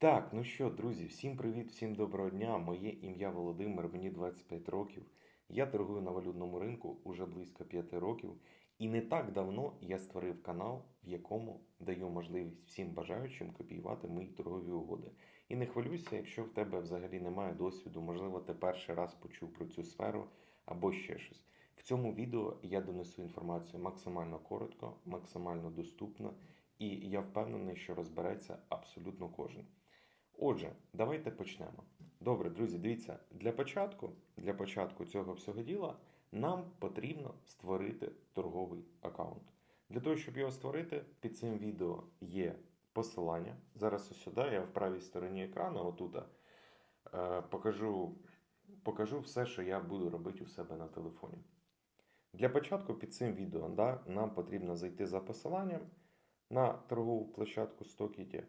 Так, ну що, друзі, всім привіт, всім доброго дня. Моє ім'я Володимир, мені 25 років. Я торгую на валютному ринку уже близько 5 років. І не так давно я створив канал, в якому даю можливість всім бажаючим копіювати мої торгові угоди. І не хвилюйся, якщо в тебе взагалі немає досвіду, можливо, ти перший раз почув про цю сферу або ще щось. В цьому відео я донесу інформацію максимально коротко, максимально доступно, і я впевнений, що розбереться абсолютно кожен. Отже, давайте почнемо. Добре, друзі, дивіться, для початку, для початку цього всього діла нам потрібно створити торговий аккаунт. Для того, щоб його створити, під цим відео є посилання. Зараз ось сюди, я в правій стороні екрану, отут, е, покажу, покажу все, що я буду робити у себе на телефоні. Для початку під цим відео да, нам потрібно зайти за посиланням на торгову площадку Stockity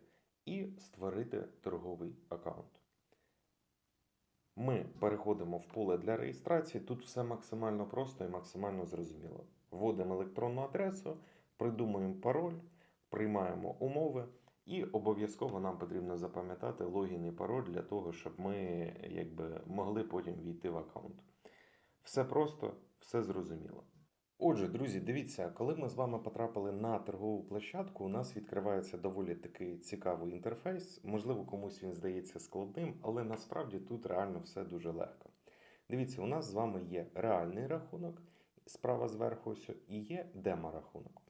і створити торговий аккаунт. Ми переходимо в поле для реєстрації. Тут все максимально просто і максимально зрозуміло. Вводимо електронну адресу, придумуємо пароль, приймаємо умови, і обов'язково нам потрібно запам'ятати логін і пароль для того, щоб ми якби, могли потім війти в аккаунт. Все просто, все зрозуміло. Отже, друзі, дивіться, коли ми з вами потрапили на торгову площадку, у нас відкривається доволі такий цікавий інтерфейс. Можливо, комусь він здається складним, але насправді тут реально все дуже легко. Дивіться, у нас з вами є реальний рахунок справа зверху, ось, і є демо-рахунок.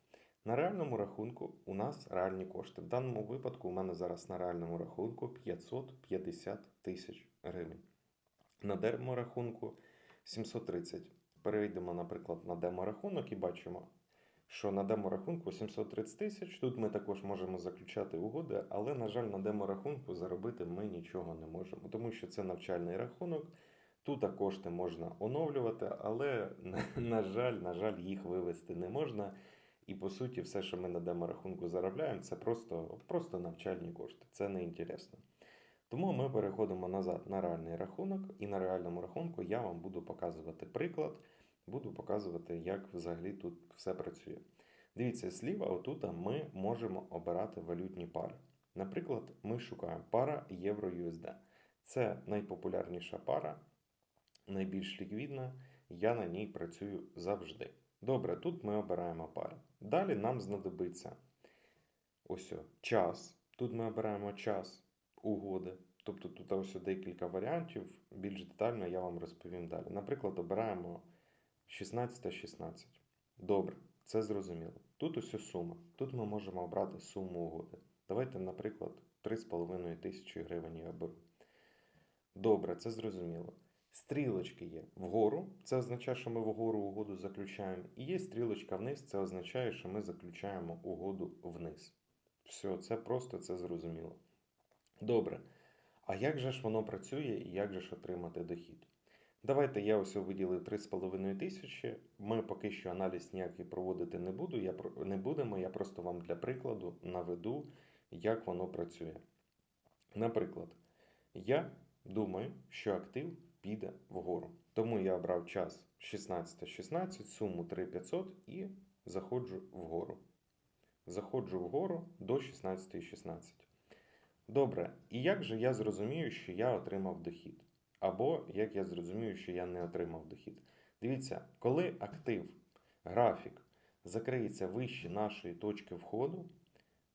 На реальному рахунку у нас реальні кошти. В даному випадку у мене зараз на реальному рахунку 550 тисяч гривень. На демо-рахунку 730 Перейдемо, наприклад, на демо-рахунок і бачимо, що на демо-рахунку 730 тисяч. Тут ми також можемо заключати угоди, але, на жаль, на демо-рахунку заробити ми нічого не можемо, тому що це навчальний рахунок. Тут кошти можна оновлювати, але, на жаль, на жаль, їх вивести не можна. І по суті, все, що ми на демо-рахунку заробляємо, це просто просто навчальні кошти. Це не інтересно. Тому ми переходимо назад на реальний рахунок, і на реальному рахунку я вам буду показувати приклад, буду показувати, як взагалі тут все працює. Дивіться, зліва отут ми можемо обирати валютні пари. Наприклад, ми шукаємо пара євро-USD. Це найпопулярніша пара, найбільш ліквідна, я на ній працюю завжди. Добре, тут ми обираємо пари. Далі нам знадобиться ось час. Тут ми обираємо час угоди. Тобто тут ось декілька варіантів, більш детально я вам розповім далі. Наприклад, обираємо 16-16. Добре, це зрозуміло. Тут ось сума. Тут ми можемо обрати суму угоди. Давайте, наприклад, 3,5 тисячі гривень я беру. Добре, це зрозуміло. Стрілочки є вгору, це означає, що ми вгору угоду заключаємо. І є стрілочка вниз, це означає, що ми заключаємо угоду вниз. Все, це просто це зрозуміло. Добре. А як же ж воно працює і як же ж отримати дохід? Давайте я ось виділив 3,5 тисячі. Ми поки що аналіз ніякий проводити не буду. Я не будемо, я просто вам для прикладу наведу, як воно працює. Наприклад, я думаю, що актив піде вгору. Тому я обрав час 16-16, суму 3500 і заходжу вгору. Заходжу вгору до 16,16. Добре, і як же я зрозумію, що я отримав дохід? Або як я зрозумію, що я не отримав дохід? Дивіться, коли актив, графік закриється вище нашої точки входу,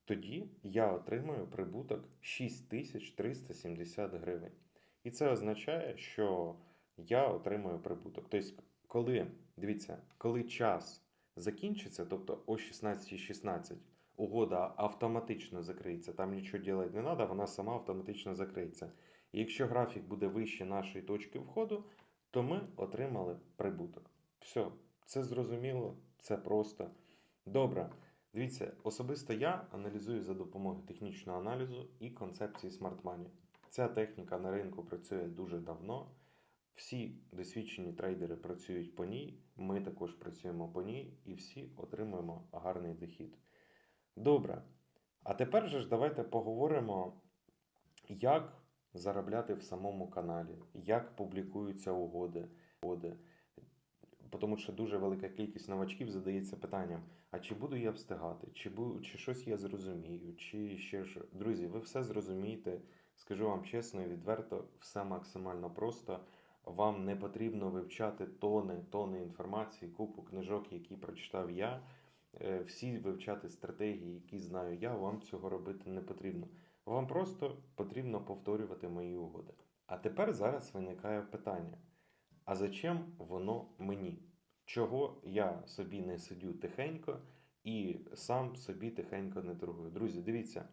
тоді я отримаю прибуток 6370 гривень. І це означає, що я отримую прибуток. Тобто, коли, дивіться, коли час закінчиться, тобто о 16.16, угода автоматично закриється, там нічого робити не треба, вона сама автоматично закриється. Якщо графік буде вище нашої точки входу, то ми отримали прибуток. Все, це зрозуміло, це просто. Добре. Дивіться, особисто я аналізую за допомогою технічного аналізу і концепції Money. Ця техніка на ринку працює дуже давно. Всі досвідчені трейдери працюють по ній, ми також працюємо по ній і всі отримуємо гарний дохід. Добре. А тепер же ж давайте поговоримо, як заробляти в самому каналі, як публікуються угоди. тому що дуже велика кількість новачків задається питанням: а чи буду я встигати, чи, бу, чи щось я зрозумію, чи ще що. Друзі, ви все зрозумієте. Скажу вам чесно і відверто, все максимально просто. Вам не потрібно вивчати тони, тони інформації, купу книжок, які прочитав я. Е, Всі вивчати стратегії, які знаю я, вам цього робити не потрібно. Вам просто потрібно повторювати мої угоди. А тепер зараз виникає питання: а зачем воно мені? Чого я собі не сидю тихенько і сам собі тихенько не торгую? Друзі, дивіться,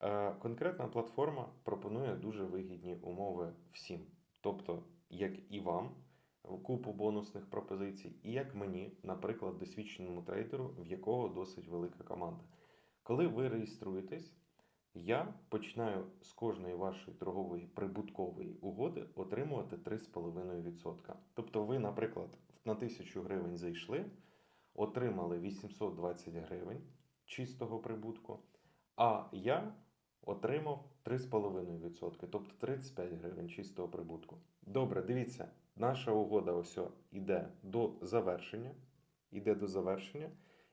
е, конкретна платформа пропонує дуже вигідні умови всім. Тобто, як і вам, купу бонусних пропозицій, і як мені, наприклад, досвідченому трейдеру, в якого досить велика команда. Коли ви реєструєтесь, я починаю з кожної вашої торгової прибуткової угоди отримувати 3,5%. Тобто ви, наприклад, на 1000 гривень зайшли, отримали 820 гривень чистого прибутку, а я отримав 3,5%, тобто 35 гривень чистого прибутку. Добре, дивіться, наша угода ось іде до завершення. Іде до завершення.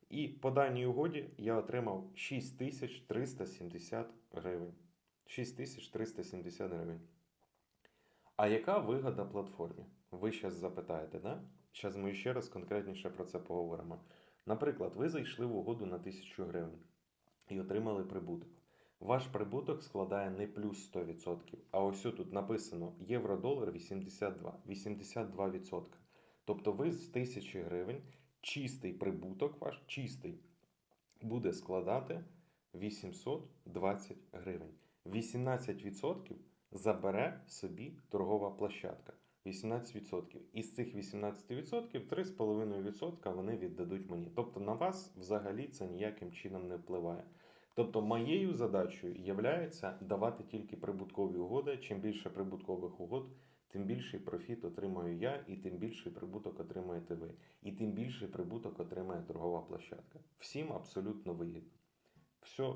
І по даній угоді я отримав 6370 гривень. 6370 гривень. А яка вигода платформі? Ви зараз запитаєте, да? Зараз ми ще раз конкретніше про це поговоримо. Наприклад, ви зайшли в угоду на 1000 гривень і отримали прибуток. Ваш прибуток складає не плюс 100%, а ось тут написано євро-долар 82, 82%. Тобто ви з 1000 гривень чистий прибуток ваш, чистий, буде складати 820 гривень. 18% забере собі торгова площадка. 18%. Із цих 18% 3,5% вони віддадуть мені. Тобто на вас взагалі це ніяким чином не впливає. Тобто моєю задачею є давати тільки прибуткові угоди. Чим більше прибуткових угод, тим більший профіт отримую я, і тим більший прибуток отримаєте ви. І тим більший прибуток отримає торгова площадка. Всім абсолютно вигідно. Все.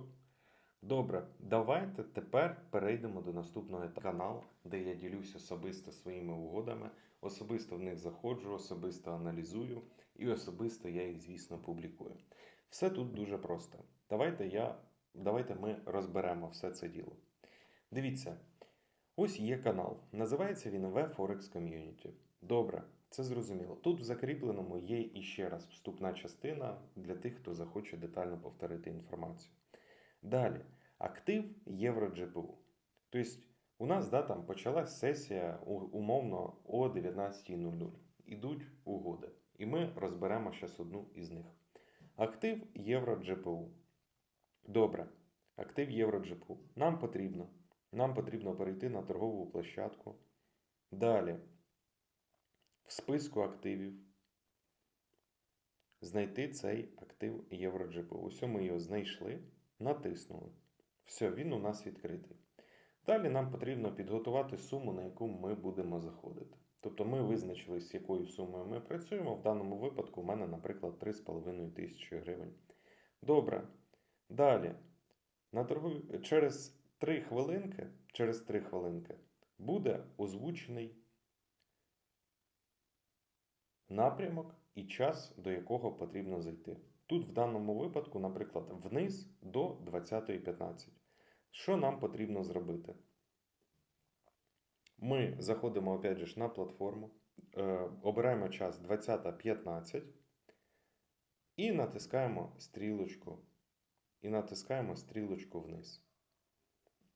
Добре, давайте тепер перейдемо до наступного каналу, де я ділюсь особисто своїми угодами, особисто в них заходжу, особисто аналізую і особисто я їх, звісно, публікую. Все тут дуже просто. Давайте, я, давайте ми розберемо все це діло. Дивіться, ось є канал. Називається він V Community. Добре, це зрозуміло. Тут в закріпленому є іще раз вступна частина для тих, хто захоче детально повторити інформацію. Далі, актив євро-GPU. Тобто, у нас да, там почалась сесія умовно о 19.00. Ідуть угоди. І ми розберемо зараз одну із них. Актив євро-GPU. Добре. Актив євро-GPU. Нам потрібно. Нам потрібно перейти на торгову площадку. Далі. В списку активів. Знайти цей актив євро-GPU. Ось ми його знайшли. Натиснули. Все, він у нас відкритий. Далі нам потрібно підготувати суму, на яку ми будемо заходити. Тобто ми визначили, з якою сумою ми працюємо. В даному випадку у мене, наприклад, 3,5 тисячі гривень. Добре. Далі. На торгу... Через 3 хвилинки, через 3 хвилинки буде озвучений напрямок і час, до якого потрібно зайти. Тут в даному випадку, наприклад, вниз до 20.15. Що нам потрібно зробити? Ми заходимо опять же на платформу, е, обираємо час 20.15 і натискаємо стрілочку. І натискаємо стрілочку вниз.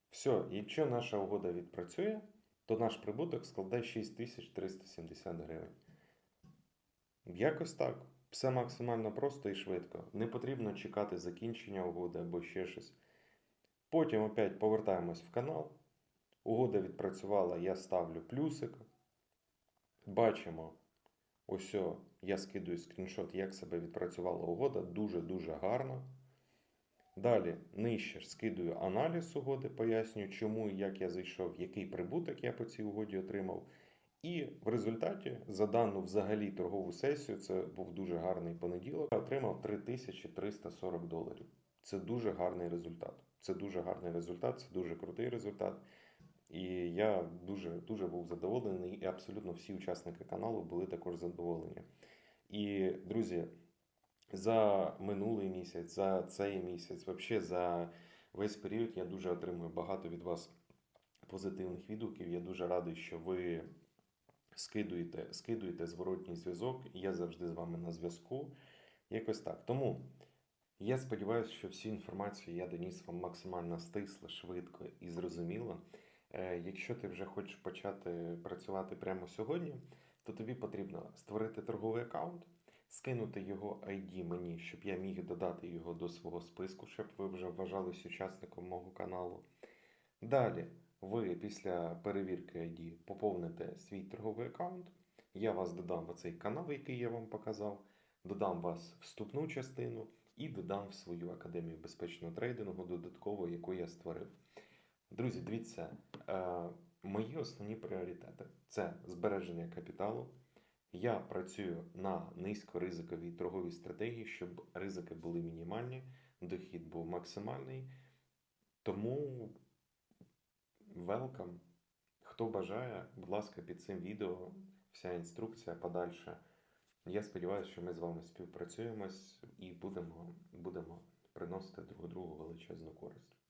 Все, якщо наша угода відпрацює, то наш прибуток складає 6370 гривень. Якось так. Все максимально просто і швидко. Не потрібно чекати закінчення угоди або ще щось. Потім опять повертаємось в канал. Угода відпрацювала, я ставлю плюсик. Бачимо, ось я скидую скріншот, як себе відпрацювала угода. Дуже-дуже гарно. Далі нижче скидую аналіз угоди, пояснюю, чому і як я зайшов, який прибуток я по цій угоді отримав. І в результаті за дану взагалі торгову сесію, це був дуже гарний понеділок, отримав 3340 доларів. Це дуже гарний результат. Це дуже гарний результат, це дуже крутий результат. І я дуже дуже був задоволений, і абсолютно всі учасники каналу були також задоволені. І, друзі, за минулий місяць, за цей місяць, взагалі за весь період я дуже отримую багато від вас позитивних відгуків. Я дуже радий, що ви скидуєте, скидуєте зворотній зв'язок. Я завжди з вами на зв'язку. Якось так. Тому я сподіваюся, що всю інформацію я доніс вам максимально стисло, швидко і зрозуміло. Е, Якщо ти вже хочеш почати працювати прямо сьогодні, то тобі потрібно створити торговий аккаунт, скинути його ID мені, щоб я міг додати його до свого списку, щоб ви вже вважались учасником мого каналу. Далі ви після перевірки ID поповните свій торговий аккаунт. Я вас додам в оцей канал, який я вам показав, додам вас вступну частину і додам в свою академію безпечного трейдингу додатково, яку я створив. Друзі, дивіться, е, мої основні пріоритети це збереження капіталу. Я працюю на низькоризиковій торговій стратегії, щоб ризики були мінімальні, дохід був максимальний. Тому welcome. Хто бажає, будь ласка, під цим відео вся інструкція подальша. Я сподіваюся, що ми з вами співпрацюємось і будемо, будемо приносити друг другу величезну користь.